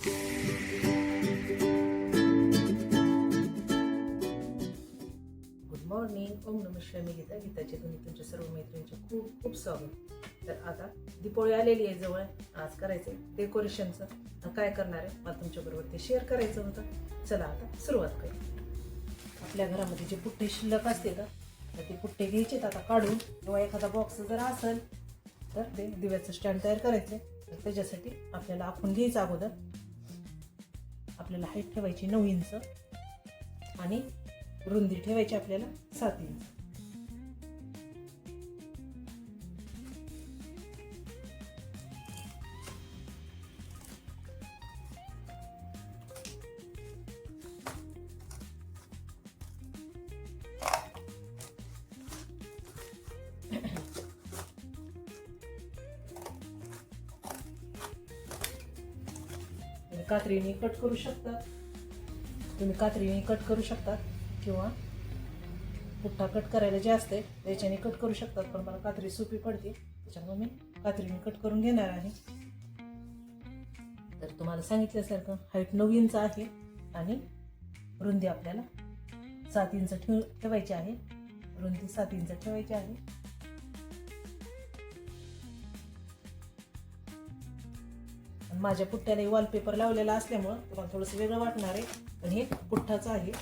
Good morning ओम नम शिवाय. मी गीता. गीताचे तुम्ही तुमच्या सर्व मैत्रिणींचे खूप खूप स्वागत. तर आता दीपोळी आलेली आहे जवळ. आज करायचं डेकोरेशनचं काय करणार आहे? मला तुमच्याबरोबर ते शेअर करायचं होतं. चला आता सुरुवात करू. आपल्या घरामध्ये जे पुट्टे शिल्लक असते का तर ते पुट्टे घ्यायचेत आता काढून. किंवा एखादा बॉक्स जर असेल तर ते दिव्याचं स्टँड तयार करायचं तर त्याच्यासाठी आपल्याला आखून घ्यायचं अगोदर. आपल्याला हाईट ठेवायची नऊ इंच आणि रुंदी ठेवायची आपल्याला सात इंच. कात्रीने कट करू शकतात. तुम्ही कात्रीने कट करू शकतात किंवा पुठ्ठा कट करायला जे असते त्याच्याने कट करू शकतात. पण मला कात्री सोपी पडते. त्याच्यामुळे मी कात्रीने कट करून घेणार आहे. तर तुम्हाला सांगितल्यासारखं हाईट नऊ इंच आहे आणि रुंदी आपल्याला सात इंच ठेव ठेवायची आहे. रुंदी सात इंच ठेवायची आहे. माझ्या पुठ्ठ्याला वॉलपेपर लावलेला असल्यामुळं तुम्हाला थोडंसं वेगळं वाटणार आहे पण हे पुठ्ठाचं आहे.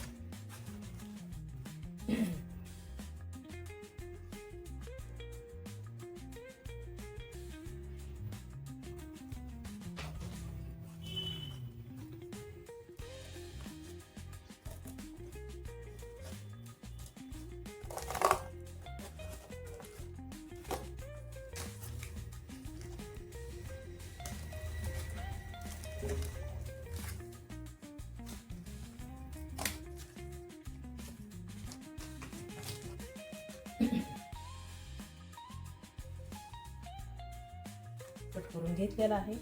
घेतलेला आहे.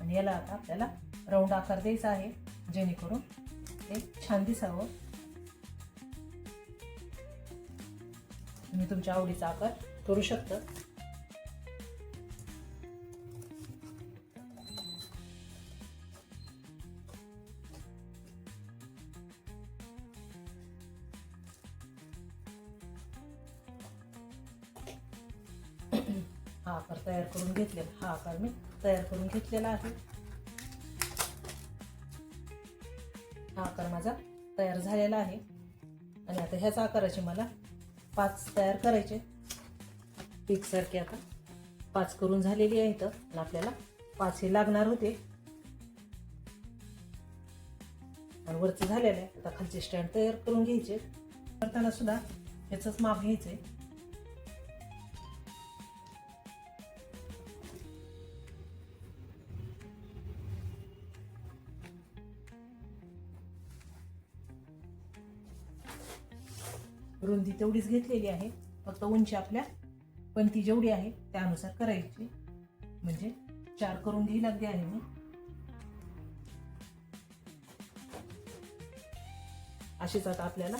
आणि याला आता आपल्याला राऊंड आकार द्यायचा आहे. जेणेकरून ते छान दिसावं. तुम्ही तुमच्या आवडीचा आकार करू शकता. हा आकार तयार करून घेतलेला हा आकार मी तयार करून घेतलेला आहे. हा आकार माझा तयार झालेला आहे. आणि आता ह्याच आकाराचे मला पाच तयार करायचे. पीकसारखे आता पाच करून झालेली आहेत आणि आपल्याला पाच हे लागणार होते. आणि वरचे झालेले आहे आता खालचे स्टँड तयार करून घ्यायचे. करताना सुद्धा ह्याचंच माप घ्यायचंय. रुंदी तेवढीच घेतलेली आहे. फक्त उंची आपल्या पंती जेवढी आहे त्यानुसार करायची. म्हणजे चार करून घ्यायला लागली आहे मी. अशीच आता आपल्याला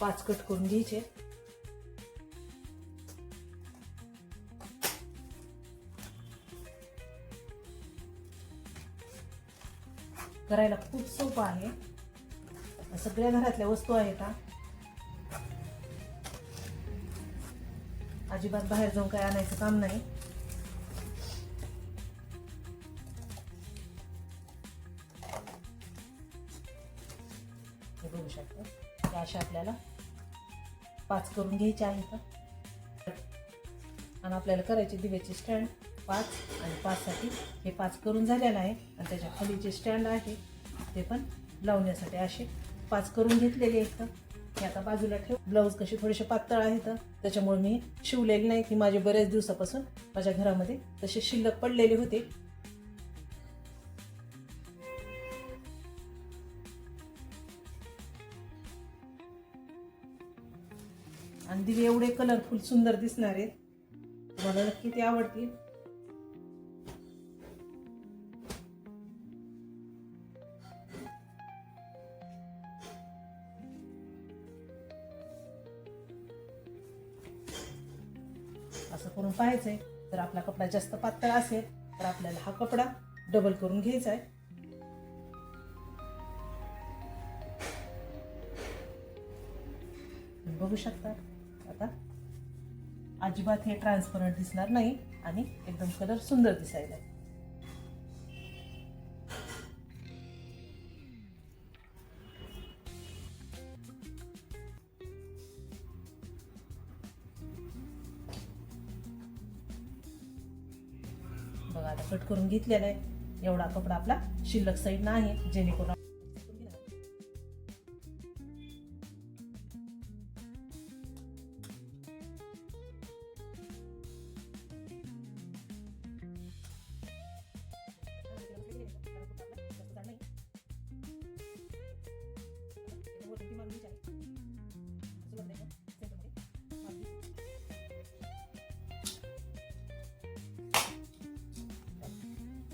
पाच कट करून घ्यायचे. करायला खूप सोपं आहे. सगळ्या घरातल्या वस्तू आहेत हा. अजिबात बाहेर जाऊन काय आणायचं काम नाही. हे बघू शकतो. अशा आपल्याला पाच करून घ्यायच्या आहेत. आणि आपल्याला करायचे दिव्याचे स्टँड पाच आणि पाचसाठी हे पाच करून झालेलं आहे. आणि त्याच्याखाली जे स्टँड आहे. ते पण लावण्यासाठी असे पाच करून घेतलेले आहेत. हे आता बाजूला ठेव. ब्लाऊज कशी थोडेसे पातळ आहेत त्याच्यामुळे मी शिवलेली नाही की माझे बऱ्याच दिवसापासून माझ्या घरामध्ये तसे शिल्लक पडलेले होते. आणि दिवे एवढे कलरफुल सुंदर दिसणार आहेत. तुम्हाला नक्की ते आवडतील. असं करून पाहायचंय. जर आपला कपडा जास्त पातळ असेल तर आपल्याला हा कपडा डबल करून घ्यायचा आहे. बघू शकता. आता अजिबात हे ट्रान्सपरंट दिसणार नाही आणि एकदम कलर सुंदर दिसायला. करून घेतलेला आहे. एवढा कपडा आपला शिल्लक साईड नाही जेणेकरून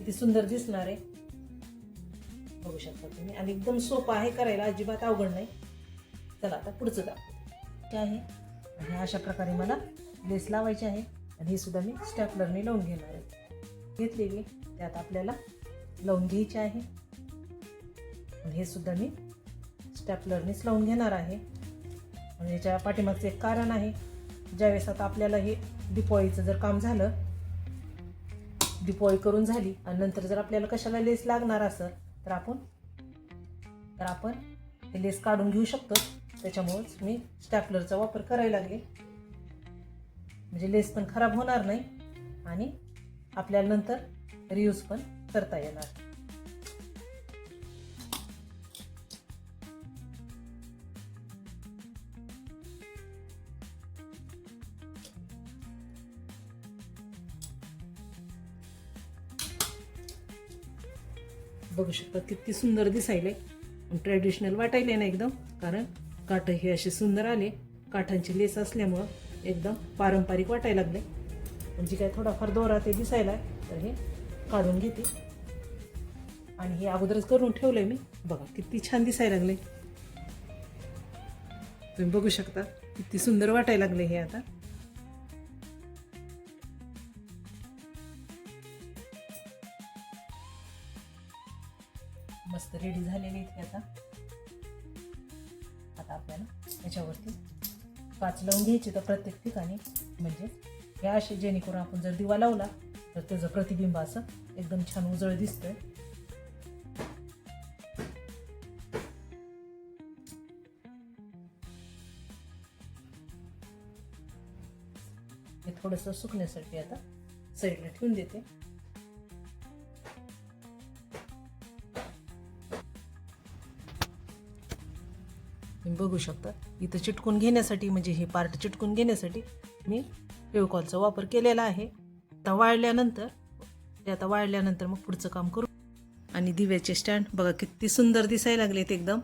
किती सुंदर दिसणार आहे. बघू शकता तुम्ही. आणि एकदम सोपं आहे करायला. अजिबात अवघड नाही. चला आता पुढचं दाखवते ते आहे. आणि अशा प्रकारे मला लेस लावायची आहे. आणि हे सुद्धा मी स्टॅपलरने लावून घेणार आहे. घेतलेली त्यात आपल्याला लावून घ्यायची आहे. आणि हे सुद्धा मी स्टॅपलरनेच लावून घेणार आहे. आणि याच्या पाठीमागचं एक कारण आहे. ज्यावेळेस आता आपल्याला हे दिपोळीचं जर काम झालं डिपॉय करून झाली आणि नंतर जर आपल्याला कशाला लेस लागणार असेल तर आपण तर आपण ते लेस काढून घेऊ शकतो. त्याच्यामुळंच मी स्टॅपलरचा वापर करायला लागले. म्हणजे लेस पण खराब होणार नाही आणि आपल्याला नंतर रियूज पण करता येणार. बघू शकता किती सुंदर दिसायले ट्रॅडिशनल वाटायले ना एकदम. कारण काठ हे असे सुंदर आले. काठांची लेस असल्यामुळं एकदम पारंपरिक वाटायला लागले म्हणजे काय थोडाफार दोरा ते दिसायला तर हे काढून घेते. आणि हे अगोदरच करून ठेवलंय मी. बघा किती छान दिसायला लागले तुम्ही बघू शकता किती सुंदर वाटायला लागले हे आता. रेडी झालेली इथे आता. आता आपल्याला याच्यावरती काच लावून घ्यायची तर प्रत्येक ठिकाणी म्हणजे हे असे जेणेकरून आपण जर दिवा लावला तर त्याचं प्रतिबिंब असं एकदम छान उजळ दिसतंय. हे थोडंसं सुकण्यासाठी आता साईडला ठेवून देते. बघू शकता. इथं चिटकून घेण्यासाठी म्हणजे हे पार्ट चिटकून घेण्यासाठी मी फेवकॉलचा वापर केलेला आहे. आता वाळल्यानंतर ते आता वाळल्यानंतर मग पुढचं काम करू. आणि दिव्याचे स्टँड बघा किती सुंदर दिसायला लागलेत एकदम.